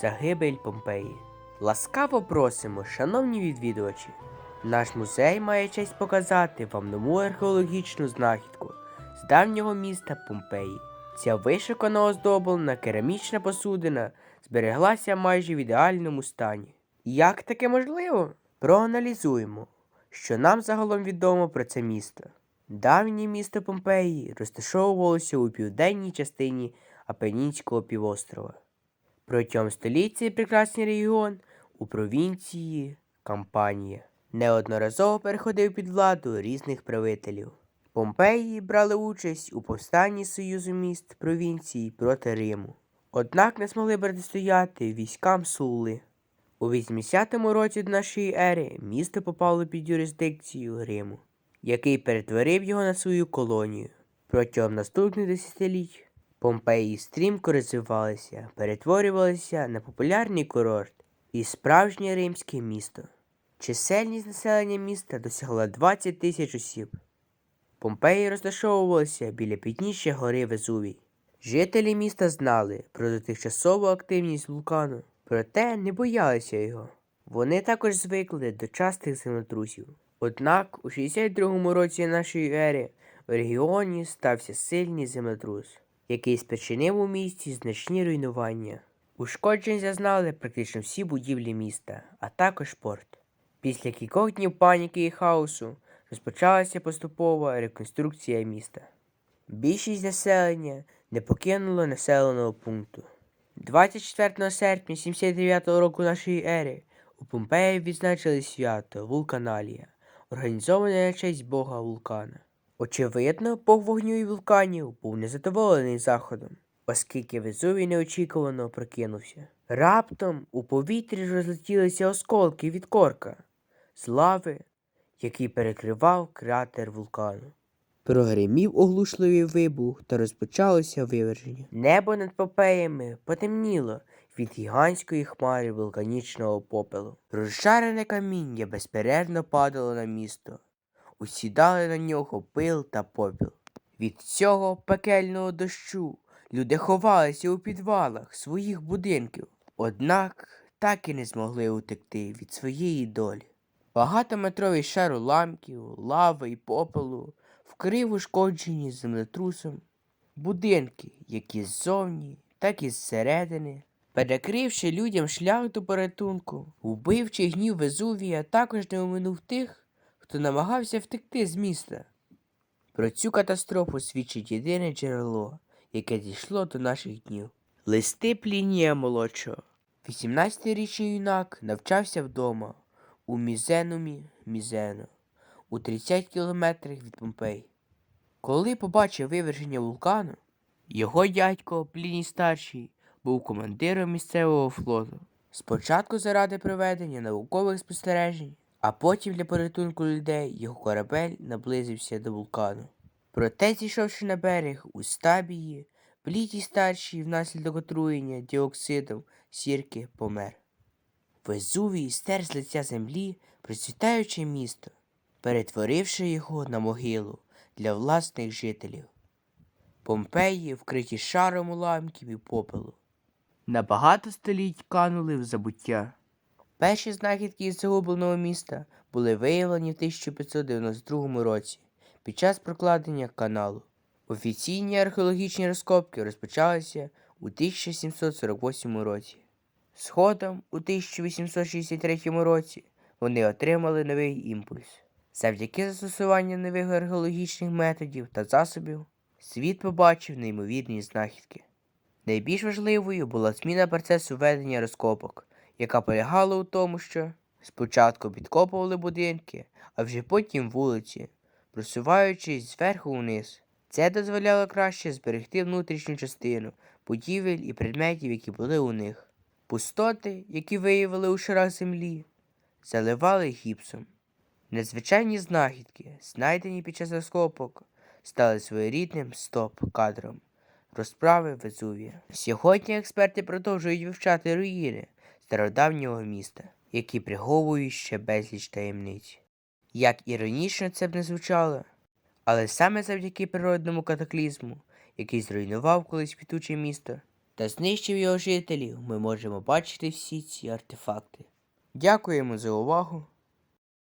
Загибель Помпеї. Ласкаво просимо, шановні відвідувачі. Наш музей має честь показати вам нову археологічну знахідку з давнього міста Помпеї. Ця вишукано оздоблена керамічна посудина збереглася майже в ідеальному стані. Як таке можливо? Проаналізуємо, що нам загалом відомо про це місто. Давнє місто Помпеї розташовувалося у південній частині Апенінського півострова. Протягом століть цей прекрасний регіон у провінції Кампанія неодноразово переходив під владу різних правителів. Помпеї брали участь у повстанні Союзу міст провінції проти Риму. Однак не змогли протистояти військам Сули. У 80-му році до нашої ери місто попало під юрисдикцію Риму, який перетворив його на свою колонію. Протягом наступних десятиліть Помпеї стрімко розвивалися, перетворювалися на популярний курорт і справжнє римське місто. Чисельність населення міста досягла 20 тисяч осіб. Помпеї розташовувалися біля підніжжя гори Везувій. Жителі міста знали про тимчасову активність вулкану, проте не боялися його. Вони також звикли до частих землетрусів. Однак у 62-му році нашої ери в регіоні стався сильний землетрус, який спричинив у місті значні руйнування. Ушкоджень зазнали практично всі будівлі міста, а також порт. Після кількох днів паніки і хаосу розпочалася поступова реконструкція міста. Більшість населення не покинуло населеного пункту. 24 серпня 79 року нашої ери у Помпеї відзначили свято Вулканалія, організоване на честь бога вулкана. Очевидно, бог вогню і вулканів був незадоволений заходом, оскільки Везувій неочікувано прокинувся. Раптом у повітрі розлетілися осколки від корка з лави, який перекривав кратер вулкану. Прогримів оглушливий вибух та розпочалося виверження. Небо над Попеями потемніло від гігантської хмари вулканічного попелу. Розжарене каміння безперервно падало на місто. Усідали на нього пил та попіл. Від цього пекельного дощу люди ховалися у підвалах своїх будинків, однак так і не змогли утекти від своєї долі. Багатометровий шар уламків, лави і попелу вкрив ушкоджені землетрусом будинки, які ззовні, так і зсередини, перекривши людям шлях до порятунку, вбивчий гнів Везувія також не оминув тих, хто намагався втекти з міста. Про цю катастрофу свідчить єдине джерело, яке дійшло до наших днів. Листи Плінія молодшого. 18-річний юнак навчався вдома у Мізенумі Мізено у 30 кілометрах від Помпей. Коли побачив виверження вулкану, його дядько Пліній старший був командиром місцевого флоту. Спочатку заради проведення наукових спостережень, а потім для порятунку людей його корабель наблизився до вулкану. Проте, зійшовши на берег у стабії, Плітій старший внаслідок отруєння діоксидом сірки помер. Везувій стер з лиця землі процвітаюче місто, перетворивши його на могилу для власних жителів. Помпеї, вкриті шаром уламків і попелу, на багато століть канули в забуття. Перші знахідки із загубленого міста були виявлені в 1592 році під час прокладення каналу. Офіційні археологічні розкопки розпочалися у 1748 році. Згодом, у 1863 році, вони отримали новий імпульс. Завдяки застосуванню нових археологічних методів та засобів, світ побачив неймовірні знахідки. Найбільш важливою була зміна процесу ведення розкопок, яка полягала у тому, що спочатку підкопували будинки, а вже потім вулиці, просуваючись зверху вниз. Це дозволяло краще зберегти внутрішню частину будівель і предметів, які були у них. Пустоти, які виявили у шарах землі, заливали гіпсом. Незвичайні знахідки, знайдені під час розкопок, стали своєрідним стоп-кадром розправи Везувія. Сьогодні експерти продовжують вивчати руїни стародавнього міста, які приховує ще безліч таємниць. Як іронічно це б не звучало, але саме завдяки природному катаклізму, який зруйнував колись квітуче місто, та знищив його жителів, ми можемо бачити всі ці артефакти. Дякуємо за увагу.